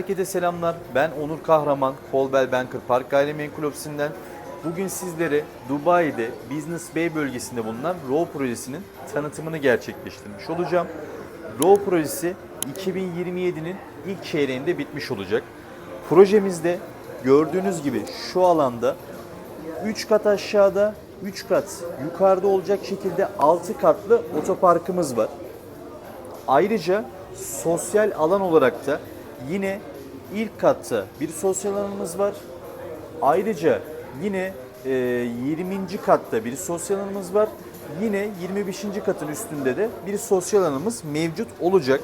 Herkese selamlar. Ben Onur Kahraman, Colbel Banker Park Gayrimenkul Ofisi'nden. Bugün sizlere Dubai'de Business Bay bölgesinde bulunan Row projesinin tanıtımını gerçekleştirmiş olacağım. Row projesi 2027'nin ilk çeyreğinde bitmiş olacak. Projemizde gördüğünüz gibi şu alanda 3 kat aşağıda, 3 kat yukarıda olacak şekilde 6 katlı otoparkımız var. Ayrıca sosyal alan olarak da yine ilk katta bir sosyal alanımız var. Ayrıca yine e, 20. katta bir sosyal alanımız var. Yine 25. katın üstünde de bir sosyal alanımız mevcut olacak.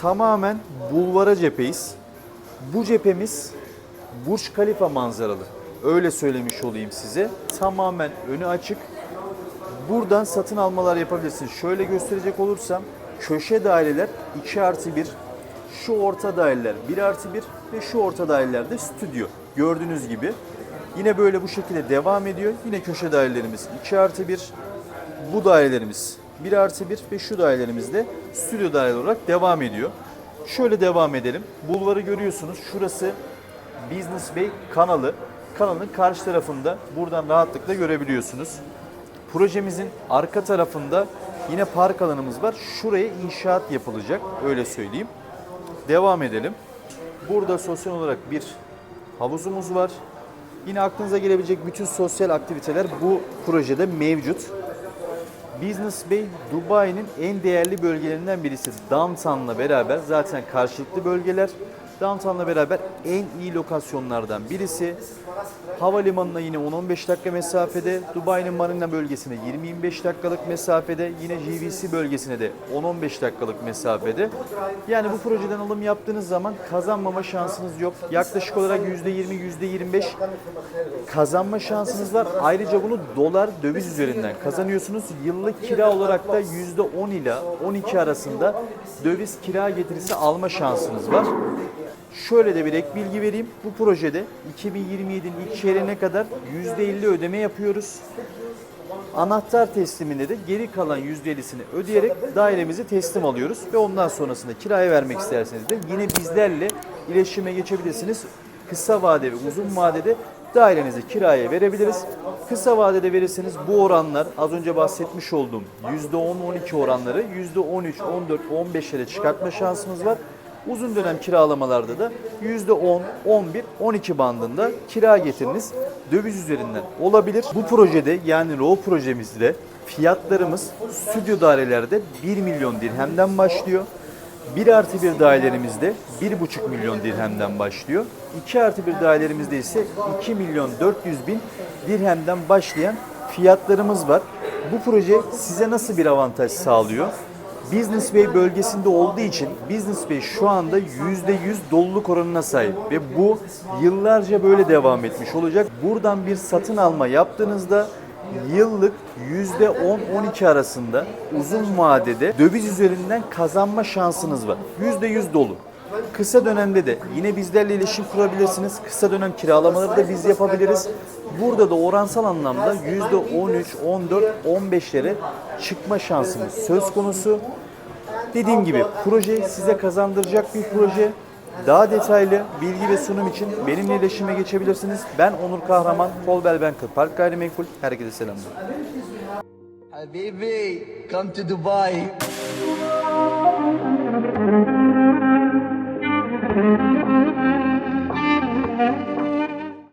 Tamamen bulvara cepheyiz. Bu cephemiz Burç Khalifa manzaralı. Öyle söylemiş olayım size. Tamamen önü açık. Buradan satın almalar yapabilirsiniz. Şöyle gösterecek olursam köşe daireler 2 artı 1, şu orta daireler 1 artı 1 ve şu orta dairelerde stüdyo. Gördüğünüz gibi. Yine böyle bu şekilde devam ediyor. Yine köşe dairelerimiz 2 artı 1, bu dairelerimiz 1 artı 1 ve şu dairelerimiz de stüdyo daire olarak devam ediyor. Şöyle devam edelim. Bulvarı görüyorsunuz. Şurası Business Bay kanalı. Kanalın karşı tarafında buradan rahatlıkla görebiliyorsunuz. Projemizin arka tarafında yine park alanımız var. Şuraya inşaat yapılacak. Öyle söyleyeyim. Devam edelim. Burada sosyal olarak bir havuzumuz var. Yine aklınıza gelebilecek bütün sosyal aktiviteler bu projede mevcut. Business Bay Dubai'nin en değerli bölgelerinden birisi. Downtown'la beraber zaten karşılıklı bölgeler. Downtown'la beraber en iyi lokasyonlardan birisi. Havalimanına yine 10-15 dakika mesafede, Dubai'nin Marina bölgesine 20-25 dakikalık mesafede, yine GVC bölgesine de 10-15 dakikalık mesafede. Yani bu projeden alım yaptığınız zaman kazanmama şansınız yok. Yaklaşık olarak %20, %25 kazanma şansınız var. Ayrıca bunu dolar döviz üzerinden kazanıyorsunuz. Yıllık kira olarak da %10 ila 12 arasında döviz kira getirisi alma şansınız var. Şöyle de bir ek bilgi vereyim. Bu projede 2027'nin ilk çeyreğine kadar %50 ödeme yapıyoruz. Anahtar tesliminde de geri kalan %50'sini ödeyerek dairemizi teslim alıyoruz ve ondan sonrasında kiraya vermek isterseniz de yine bizlerle iletişime geçebilirsiniz. Kısa vade ve uzun vadede dairenizi kiraya verebiliriz. Kısa vadede verirseniz bu oranlar az önce bahsetmiş olduğum %10-12 oranları %13, 14, 15'lere çıkartma şansımız var. Uzun dönem kiralamalarda da %10, 11, 12 bandında kira getiriniz döviz üzerinden olabilir. Bu projede yani RAW projemizde fiyatlarımız stüdyo dairelerde 1 milyon dirhemden başlıyor. 1 artı 1 dairelerimizde 1,5 milyon dirhemden başlıyor. 2 artı 1 dairelerimizde ise 2 milyon 400 bin dirhemden başlayan fiyatlarımız var. Bu proje size nasıl bir avantaj sağlıyor? Business Bay bölgesinde olduğu için Business Bay şu anda %100 doluluk oranına sahip ve bu yıllarca böyle devam etmiş olacak. Buradan bir satın alma yaptığınızda yıllık %10-12 arasında uzun vadede döviz üzerinden kazanma şansınız var. %100 dolu. Kısa dönemde de yine bizlerle iletişim kurabilirsiniz. Kısa dönem kiralamaları da biz yapabiliriz. Burada da oransal anlamda %13, 14, 15'lere çıkma şansımız söz konusu. Dediğim gibi proje size kazandıracak bir proje. Daha detaylı bilgi ve sunum için benimle iletişime geçebilirsiniz. Ben Onur Kahraman, Colbel Banker Park Gayrimenkul. Herkese selamlar. Habibi, come to Dubai.